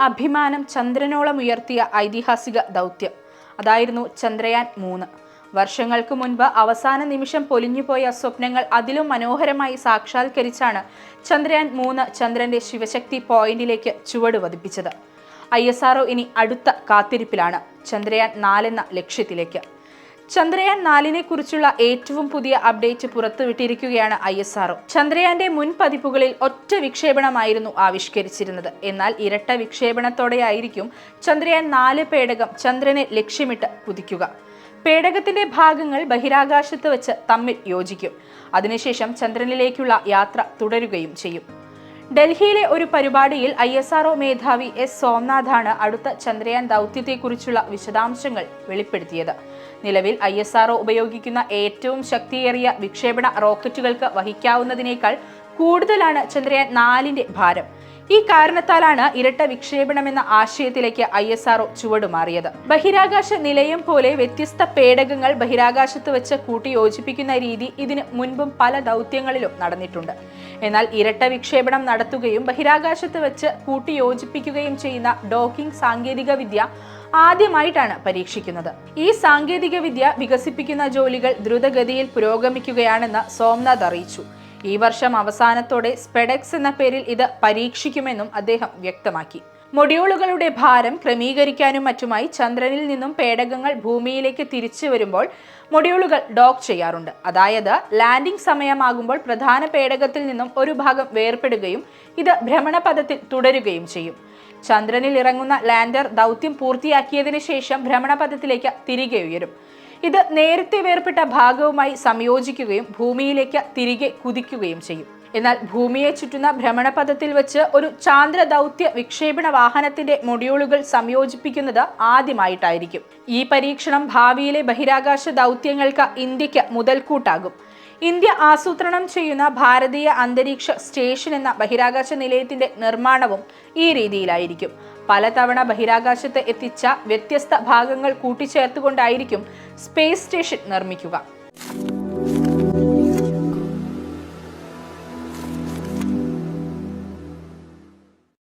അഭിമാനം ചന്ദ്രനോളം ഉയർത്തിയ ഐതിഹാസിക ദൗത്യം. അതായിരുന്നു ചന്ദ്രയാൻ മൂന്ന്. വർഷങ്ങൾക്ക് മുൻപ് അവസാന നിമിഷം പൊലിഞ്ഞുപോയ സ്വപ്നങ്ങൾ അതിലും മനോഹരമായി സാക്ഷാത്കരിച്ചാണ് ചന്ദ്രയാൻ മൂന്ന് ചന്ദ്രന്റെ ശിവശക്തി പോയിന്റിലേക്ക് ചുവട് വധിപ്പിച്ചത് ഐ എസ് ആർഒ ഇനി അടുത്ത കാത്തിരിപ്പിലാണ് ചന്ദ്രയാൻ നാലെന്ന ലക്ഷ്യത്തിലേക്ക്. ചന്ദ്രയാൻ നാലിനെ കുറിച്ചുള്ള ഏറ്റവും പുതിയ അപ്ഡേറ്റ് പുറത്തുവിട്ടിരിക്കുകയാണ് ഐ എസ് ആർഒ ചന്ദ്രയാന്റെ മുൻ പതിപ്പുകളിൽ ഒറ്റ വിക്ഷേപണമായിരുന്നു ആവിഷ്കരിച്ചിരുന്നത്. എന്നാൽ ഇരട്ട വിക്ഷേപണത്തോടെയായിരിക്കും ചന്ദ്രയാൻ നാല് പേടകം ചന്ദ്രനെ ലക്ഷ്യമിട്ട് കുതിക്കുക. പേടകത്തിന്റെ ഭാഗങ്ങൾ ബഹിരാകാശത്ത് വെച്ച് തമ്മിൽ യോജിക്കും. അതിനുശേഷം ചന്ദ്രനിലേക്കുള്ള യാത്ര തുടരുകയും ചെയ്യും. ഡൽഹിയിലെ ഒരു പരിപാടിയിൽ ഐ എസ് ആർഒ മേധാവി എസ് സോംനാഥാണ് അടുത്ത ചന്ദ്രയാൻ ദൗത്യത്തെക്കുറിച്ചുള്ള വിശദാംശങ്ങൾ വെളിപ്പെടുത്തിയത്. നിലവിൽ ഐ എസ് ആർഒ ഉപയോഗിക്കുന്ന ഏറ്റവും ശക്തിയേറിയ വിക്ഷേപണ റോക്കറ്റുകൾക്ക് വഹിക്കാവുന്നതിനേക്കാൾ കൂടുതലാണ് ചന്ദ്രയാൻ നാലിന്റെ ഭാരം. ഈ കാരണത്താലാണ് ഇരട്ട വിക്ഷേപണം എന്ന ആശയത്തിലേക്ക് ഐ എസ് ആർഒ ചുവടുമാറിയത് ബഹിരാകാശ നിലയം പോലെ വ്യത്യസ്ത പേടകങ്ങൾ ബഹിരാകാശത്ത് വെച്ച് കൂട്ടിയോജിപ്പിക്കുന്ന രീതി ഇതിന് മുൻപും പല ദൗത്യങ്ങളിലും നടന്നിട്ടുണ്ട്. എന്നാൽ ഇരട്ട വിക്ഷേപണം നടത്തുകയും ബഹിരാകാശത്ത് വെച്ച് കൂട്ടിയോജിപ്പിക്കുകയും ചെയ്യുന്ന ഡോക്കിംഗ് സാങ്കേതിക വിദ്യ ആദ്യമായിട്ടാണ് പരീക്ഷിക്കുന്നത്. ഈ സാങ്കേതിക വിദ്യ വികസിപ്പിക്കുന്ന ജോലികൾ ദ്രുതഗതിയിൽ പുരോഗമിക്കുകയാണെന്ന് സോംനാഥ് അറിയിച്ചു. ഈ വർഷം അവസാനത്തോടെ സ്പെഡെക്സ് എന്ന പേരിൽ ഇത് പരീക്ഷിക്കുമെന്നും അദ്ദേഹം വ്യക്തമാക്കി. മൊഡ്യൂളുകളുടെ ഭാരം ക്രമീകരിക്കാനും മറ്റുമായി ചന്ദ്രനിൽ നിന്നും പേടകങ്ങൾ ഭൂമിയിലേക്ക് തിരിച്ചു വരുമ്പോൾ മൊഡ്യൂളുകൾ ഡോക്ക് ചെയ്യാറുണ്ട്. അതായത് ലാൻഡിംഗ് സമയമാകുമ്പോൾ പ്രധാന പേടകത്തിൽ നിന്നും ഒരു ഭാഗം വേർപെടുകയും ഇത് ഭ്രമണപഥത്തിൽ തുടരുകയും ചെയ്യും. ചന്ദ്രനിൽ ഇറങ്ങുന്ന ലാൻഡർ ദൗത്യം പൂർത്തിയാക്കിയതിനു ശേഷം ഭ്രമണപഥത്തിലേക്ക് തിരികെ ഉയരും. ഇത് നേരത്തെ വേർപെട്ട ഭാഗവുമായി സംയോജിക്കുകയും ഭൂമിയിലേക്ക് തിരികെ കുതിക്കുകയും ചെയ്യും. എന്നാൽ ഭൂമിയെ ചുറ്റുന്ന ഭ്രമണപഥത്തിൽ വെച്ച് ഒരു ചാന്ദ്ര ദൗത്യ വിക്ഷേപണ വാഹനത്തിന്റെ മൊഡ്യൂളുകൾ സംയോജിപ്പിക്കുന്നത് ആദ്യമായിട്ടായിരിക്കും. ഈ പരീക്ഷണം ഭാവിയിലെ ബഹിരാകാശ ദൗത്യങ്ങൾക്ക് ഇന്ത്യയ്ക്ക് മുതൽക്കൂട്ടാകും. ഇന്ത്യ ആസൂത്രണം ചെയ്യുന്ന ഭാരതീയ അന്തരീക്ഷ സ്റ്റേഷൻ എന്ന ബഹിരാകാശ നിലയത്തിന്റെ നിർമ്മാണവും ഈ രീതിയിലായിരിക്കും. പലതവണ ബഹിരാകാശത്ത് എത്തിച്ച വ്യത്യസ്ത ഭാഗങ്ങൾ കൂട്ടിച്ചേർത്തുകൊണ്ടായിരിക്കും സ്പേസ് സ്റ്റേഷൻ നിർമ്മിക്കുക.